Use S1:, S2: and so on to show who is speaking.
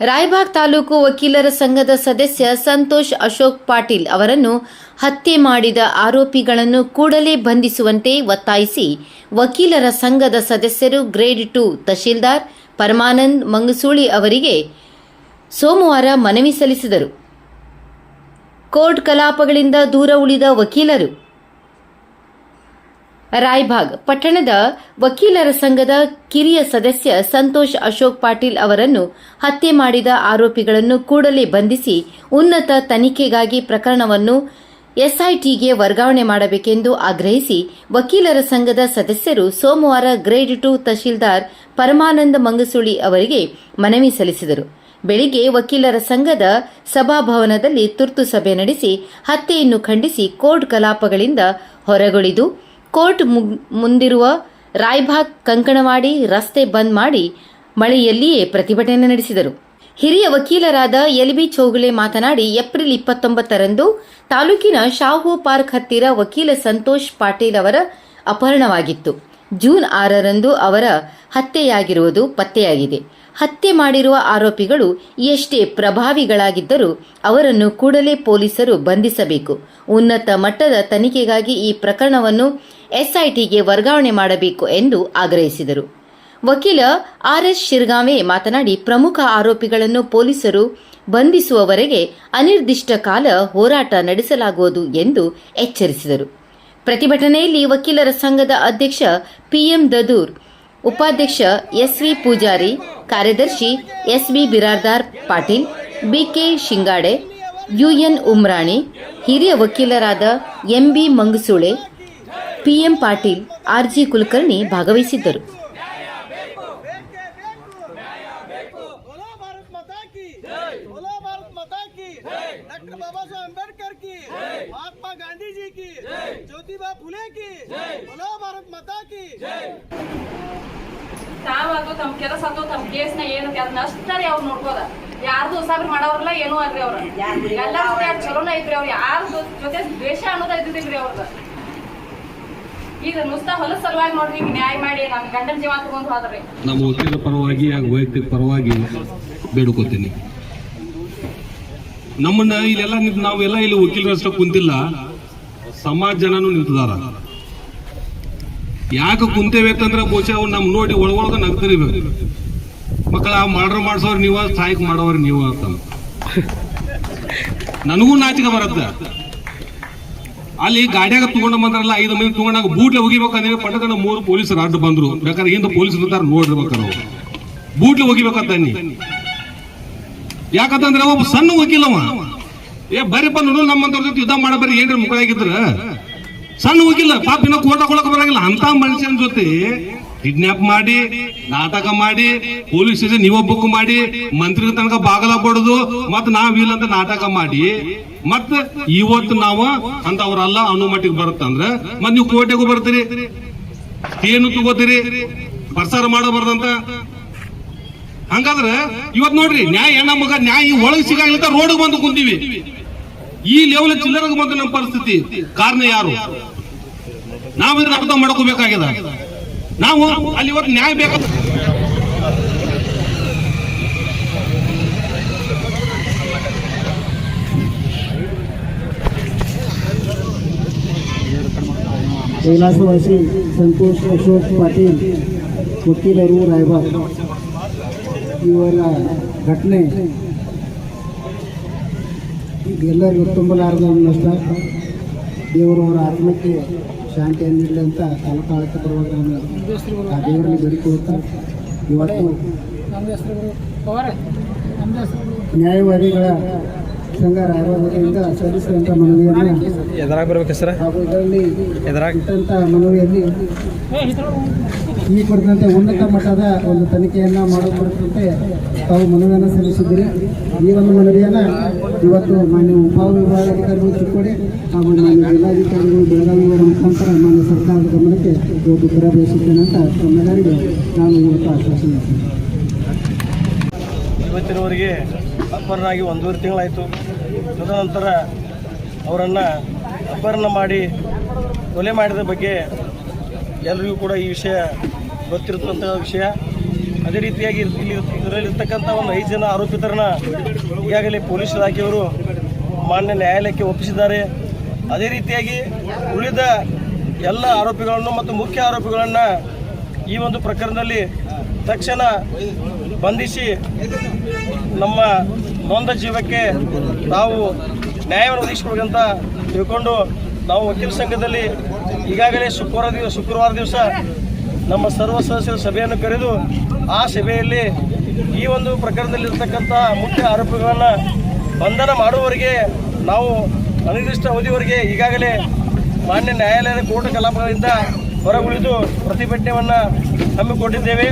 S1: ರಾಯಬಾಗ್ ತಾಲೂಕು ವಕೀಲರ ಸಂಘದ ಸದಸ್ಯ ಸಂತೋಷ್ ಅಶೋಕ್ ಪಾಟೀಲ್ ಅವರನ್ನು ಹತ್ಯೆ ಮಾಡಿದ ಆರೋಪಿಗಳನ್ನು ಕೂಡಲೇ ಬಂಧಿಸುವಂತೆ ಒತ್ತಾಯಿಸಿ ವಕೀಲರ ಸಂಘದ ಸದಸ್ಯರು ಗ್ರೇಡ್ ಟು ತಹಶೀಲ್ದಾರ್ ಪರಮಾನಂದ್ ಮಂಗಸೂಳಿ ಅವರಿಗೆ ಸೋಮವಾರ ಮನವಿ ಸಲ್ಲಿಸಿದರು. ಕೋರ್ಟ್ ಕಲಾಪಗಳಿಂದ ದೂರ ಉಳಿದ ವಕೀಲರು ರಾಯಬಾಗ್ ಪಟ್ಟಣದ ವಕೀಲರ ಸಂಘದ ಕಿರಿಯ ಸದಸ್ಯ ಸಂತೋಷ್ ಅಶೋಕ್ ಪಾಟೀಲ್ ಅವರನ್ನು ಹತ್ಯೆ ಮಾಡಿದ ಆರೋಪಿಗಳನ್ನು ಕೂಡಲೇ ಬಂಧಿಸಿ ಉನ್ನತ ತನಿಖೆಗಾಗಿ ಪ್ರಕರಣವನ್ನು ಎಸ್ಐಟಿಗೆ ವರ್ಗಾವಣೆ ಮಾಡಬೇಕೆಂದು ಆಗ್ರಹಿಸಿ ವಕೀಲರ ಸಂಘದ ಸದಸ್ಯರು ಸೋಮವಾರ ಗ್ರೇಡ್ ಟು ತಹಶೀಲ್ದಾರ್ ಪರಮಾನಂದ ಮಂಗಸುಳಿ ಅವರಿಗೆ ಮನವಿ ಸಲ್ಲಿಸಿದರು. ಬೆಳಿಗ್ಗೆ ವಕೀಲರ ಸಂಘದ ಸಭಾಭವನದಲ್ಲಿ ತುರ್ತು ಸಭೆ ನಡೆಸಿ ಹತ್ಯೆಯನ್ನು ಖಂಡಿಸಿ ಕೋರ್ಟ್ ಕಲಾಪಗಳಿಂದ ಹೊರಗುಳಿದು ಕೋರ್ಟ್ ಮುಂದಿರುವ ರಾಯ್ಭಾಗ್ ಕಂಕಣವಾಡಿ ರಸ್ತೆ ಬಂದ್ ಮಾಡಿ ಮಳೆಯಲ್ಲಿಯೇ ಪ್ರತಿಭಟನೆ ನಡೆಸಿದರು. ಹಿರಿಯ ವಕೀಲರಾದ ಎಲ್ಬಿ ಚೌಗುಲೆ ಮಾತನಾಡಿ, ಏಪ್ರಿಲ್ ಇಪ್ಪತ್ತೊಂಬತ್ತರಂದು ತಾಲೂಕಿನ ಶಾಹು ಪಾರ್ಕ್ ಹತ್ತಿರ ವಕೀಲ ಸಂತೋಷ್ ಪಾಟೀಲ್ ಅವರ ಅಪಹರಣವಾಗಿತ್ತು. ಜೂನ್ ಆರರಂದು ಅವರ ಹತ್ಯೆಯಾಗಿರುವುದು ಪತ್ತೆಯಾಗಿದೆ. ಹತ್ಯೆ ಮಾಡಿರುವ ಆರೋಪಿಗಳು ಎಷ್ಟೇ ಪ್ರಭಾವಿಗಳಾಗಿದ್ದರೂ ಅವರನ್ನು ಕೂಡಲೇ ಪೊಲೀಸರು ಬಂಧಿಸಬೇಕು. ಉನ್ನತ ಮಟ್ಟದ ತನಿಖೆಗಾಗಿ ಈ ಪ್ರಕರಣವನ್ನು ಎಸ್ಐಟಿಗೆ ವರ್ಗಾವಣೆ ಮಾಡಬೇಕು ಎಂದು ಆಗ್ರಹಿಸಿದರು. ವಕೀಲ ಆರ್ಎಸ್ ಶಿರ್ಗಾಂವೆ ಮಾತನಾಡಿ, ಪ್ರಮುಖ ಆರೋಪಿಗಳನ್ನು ಪೊಲೀಸರು ಬಂಧಿಸುವವರೆಗೆ ಅನಿರ್ದಿಷ್ಟ ಕಾಲ ಹೋರಾಟ ನಡೆಸಲಾಗುವುದು ಎಂದು ಎಚ್ಚರಿಸಿದರು. ಪ್ರತಿಭಟನೆಯಲ್ಲಿ ವಕೀಲರ ಸಂಘದ ಅಧ್ಯಕ್ಷ ಪಿಎಂ ದದೂರ್, ಉಪಾಧ್ಯಕ್ಷ ಎಸ್ವಿ ಪೂಜಾರಿ, ಕಾರ್ಯದರ್ಶಿ SB Biradar Patil, BK Shingade, UN Umrani, ಹಿರಿಯ ವಕೀಲರಾದ MB Mangasule PM Patil, RG Kulkarni ಭಾಗವಹಿಸಿದ್ದರು.
S2: ತಾವಾಗೋ ತಮ್ಮ ಕೆಲಸ ಅಥವಾ ತಮ್ಮ ಕೇಸ್ನ ಏನು ಅದನ್ನ ಅಷ್ಟೇ ಅವ್ರು ನೋಡ್ಬೋದ ಯಾರ್ದು ಉಸಾಬ್ರಿ ಮಾಡೋರಲ್ಲ ಏನೂ ಅಲ್ರಿ ಅವ್ರ. ಎಲ್ಲಾರು ಚಲೋನ ಐತ್ರಿ ಅವ್ರು, ಯಾರ್ದು ಜೊತೆ ದ್ವೇಷ ಅನ್ನೋದ ಇದ್ದಿದ್ರಿ ಅವ್ರದ್ದು
S3: ನಮ್ಮ ವಕೀಲ ಪರವಾಗಿ ಹಾಗೂ ವೈಯಕ್ತಿಕ ಪರವಾಗಿ ಬೇಡ್ಕೋತೀನಿ. ನಮ್ಮನ್ನ ಇಲ್ಲೆಲ್ಲ ನಾವೆಲ್ಲ ಇಲ್ಲಿ ವಕೀಲರಷ್ಟ ಕುಂತಿಲ್ಲ, ಸಮಾಜ ಜನನು ನಿಂತಿದಾರ. ಯಾಕೆ ಕುಂತೇವೆ ಅಂತಂದ್ರೆ ಬಹುಶಃ ಅವ್ರು ನಮ್ ನೋಡಿ ಒಳಗೊಳಗ ನಗ್ತಿರ್ಬೇಕು ಮಕ್ಕಳ ಮಾಡ್ರ ಮಾಡ್ಸೋರು ನೀವ ಸಹಾಯಕ್ ಮಾಡೋರು ನೀವ ಅಂತ. ನನಗೂ ನಾಚಿಕೆ ಬರತ್ತ. ಅಲ್ಲಿ ಗಾಡಿಯಾಗ ತಗೊಂಡ ಬಂದ್ರಲ್ಲ, ಐದು ಮಂದಿ ತಗೊಂಡಾಗ ಬೂಟ್ಲೆ ಹೋಗಿಬೇಕಂದ್ರೆ ಪಟಕನ ಮೂರು ಪೊಲೀಸರು ಅಡ್ಡು ಬಂದ್ರು. ಬೇಕಾದ್ರೆ ಹಿಂದೆ ಪೊಲೀಸರು ಇರ್ತಾರೆ ನೋಡಿರ್ಬೇಕು ನಾವು. ಬೂಟ್ಲೆ ಒಗಿಬೇಕಂತ ನೀ ಯಾಕಂತಂದ್ರೆ ಒಬ್ಬ ಸಣ್ಣ ವಕೀಲವ ಏ, ಬರೀಪ್ಪ, ನೋಡು ನಮ್ಮಂತವ್ರ ಜೊತೆ ಯುದ್ಧ ಮಾಡ ಏನ್ರಿ ಆಗಿದ್ರ ಸಣ್ಣ ವಕೀಲ, ಪಾಪ ಇನ್ನ ಕೋಟ ಕೊಡಕ್ ಬರಂಗಿಲ್ಲ. ಅಂತ ಮನುಷ್ಯನ ಜೊತೆ ಕಿಡ್ನಾಪ್ ಮಾಡಿ, ನಾಟಕ ಮಾಡಿ ಪೊಲೀಸ್ ಸ್ಟೇಷನ್ ನೀವ ಬುಕ್ ಮಾಡಿ ಮಂತ್ರಿ ತನಕ ಬಾಗಲ ಬಡದು ಮತ್ ನಾವಿಲ್ಲ ಅಂತ ನಾಟಕ ಮಾಡಿ ಮತ್ ಇವತ್ತು ನಾವು ಅಂತ ಅವ್ರಲ್ಲ ಅನ್ನೋ ಮಟ್ಟಿಗೆ ಬರುತ್ತಂದ್ರ ಮತ್ ನೀವು ಕೋಟೆಗೂ ಬರ್ತೀರಿ. ಏನು ತಗೋತೀರಿ? ಪ್ರಸಾರ ಮಾಡಬಾರ್ದಂತ ಹಂಗಾದ್ರೆ ಇವತ್ ನೋಡ್ರಿ, ನ್ಯಾಯ ಹೆಣ್ಣ ಮಗ, ನ್ಯಾಯ ಒಳಗೆ ಸಿಗಂಗಿಲ್ಲ ರೋಡ್ ಬಂದು ಕುಂತೀವಿ. ಈ ಲೆವೆಲ್ ಚಿಲ್ಲರಗ ಬಂದ ನಮ್ಮ ಪರಿಸ್ಥಿತಿ. ಕಾರಣ ಯಾರು? ನಾವಿದ್ರೆ ಅರ್ಥ ಮಾಡ್ಕೋಬೇಕಾಗ್ಯದ ನಾವು ಅಲ್ಲಿ ಇವತ್ತು ನ್ಯಾಯ ಬೇಕಾದ
S4: कैलासवासी ಸಂತೋಷ್ ಅಶೋಕ್ ಪಾಟೀಲ್ ವಕೀಲರು ರಾಯಬಾಗ್ ಇವರ ಘಟನೆ ಎಲ್ಲರಿಗೂ ತುಂಬಲಾರದ ನಷ್ಟ ದೇವರು ಅವರ ಆತ್ಮಕ್ಕೆ ಶಾಂತಿಯನ್ನು ನೀಡಲಿ ಅಂತ ತಾಲೂಕಾಳಕ್ಕೆ ಪರವಾಗಿ ನಾನು ಆ ದೇವರಲ್ಲಿ ಬೇಡಿಕೊಳ್ಳುತ್ತಾ ಇವತ್ತು ನ್ಯಾಯವಾದಿಗಳ ಸಂಘ ರಾಯಬಾಗ್ ವತಿಯಿಂದ ಸಲ್ಲಿಸಿದಂಥ ಮನವಿಯನ್ನು
S5: ಎದುರಾಗಿ ಬರಬೇಕು ಸರ್.
S4: ಹಾಗೂ ಇದರಲ್ಲಿ
S5: ಎದುರಾಗ
S4: ಇಟ್ಟಂತ ಮನವಿಯಲ್ಲಿ ಈ ಕುರಿತಂತೆ ಉನ್ನತ ಮಟ್ಟದ ಒಂದು ಮಾಡೋ ಮಾಡುವಂತೆ ತಾವು ಮನವಿಯನ್ನು ಸಲ್ಲಿಸಿದ್ದೀರಿ ಈ ಒಂದು ಮನವಿಯನ್ನು ಇವತ್ತು ಮಾನ್ಯ ಉಪವಿಭಾಗಾಧಿಕಾರಿಗಳು ಚಿಕ್ಕೋಡಿ ಹಾಗೂ ಮಾನ್ಯ ಜಿಲ್ಲಾಧಿಕಾರಿಗಳು ಬೆಳಗಾವಿ ಅವರ ಮುಖಾಂತರ ಮಾನ್ಯ ಸರ್ಕಾರದ ಗಮನಕ್ಕೆ ಇವತ್ತು ತರಬೇಯಿಸುತ್ತೇನೆ ಅಂತ ತಮ್ಮೆಲ್ಲರಿಗೆ ನಾನು ಇವತ್ತು ಆಶ್ವಾಸನೆ.
S6: ಇವತ್ತಿನವರೆಗೆ ಅಪಹರಣಾಗಿ ಒಂದೂವರೆ ತಿಂಗಳಾಯಿತು ತದನಂತರ ಅವರನ್ನು ಅಪಹರಣ ಮಾಡಿ ಕೊಲೆ ಮಾಡಿದ ಬಗ್ಗೆ ಎಲ್ರಿಗೂ ಕೂಡ ಈ ವಿಷಯ ಗೊತ್ತಿರುತ್ತಂಥ ವಿಷಯ. ಅದೇ ರೀತಿಯಾಗಿ ಇಲ್ಲಿ ಇದರಲ್ಲಿರ್ತಕ್ಕಂಥ ಒಂದು ಐದು ಜನ ಆರೋಪಿತರನ್ನ ಈಗಾಗಲೇ ಪೊಲೀಸ್ ಇಲಾಖೆಯವರು ಮಾನ್ಯ ನ್ಯಾಯಾಲಯಕ್ಕೆ ಒಪ್ಪಿಸಿದ್ದಾರೆ. ಅದೇ ರೀತಿಯಾಗಿ ಉಳಿದ ಎಲ್ಲ ಆರೋಪಿಗಳನ್ನು ಮತ್ತು ಮುಖ್ಯ ಆರೋಪಿಗಳನ್ನು ಈ ಒಂದು ಪ್ರಕರಣದಲ್ಲಿ ತಕ್ಷಣ ಬಂಧಿಸಿ ನಮ್ಮ ನೊಂದ ಜೀವಕ್ಕೆ ನಾವು ನ್ಯಾಯವನ್ನು ಒದಗಿಸ್ಬೇಕಂತ ತಿಳ್ಕೊಂಡು ನಾವು ವಕೀಲ ಸಂಘದಲ್ಲಿ ಈಗಾಗಲೇ ಶುಕ್ರವಾರ ದಿವಸ ಶುಕ್ರವಾರ ದಿವಸ ನಮ್ಮ ಸರ್ವ ಸದಸ್ಯರ ಸಭೆಯನ್ನು ಕರೆದು ಆ ಸಭೆಯಲ್ಲಿ ಈ ಒಂದು ಪ್ರಕರಣದಲ್ಲಿರ್ತಕ್ಕಂಥ ಮುಖ್ಯ ಆರೋಪಿಗಳನ್ನು ಬಂಧನ ಮಾಡುವವರೆಗೆ ನಾವು ಅನಿರ್ದಿಷ್ಟ ಅವಧಿವರೆಗೆ ಈಗಾಗಲೇ ಮಾನ್ಯ ನ್ಯಾಯಾಲಯದ ಕೋರ್ಟ್ ಕಲಾಪಗಳಿಂದ ಹೊರಗುಳಿದು ಪ್ರತಿಭಟನೆಯನ್ನು ಹಮ್ಮಿಕೊಂಡಿದ್ದೇವೆ.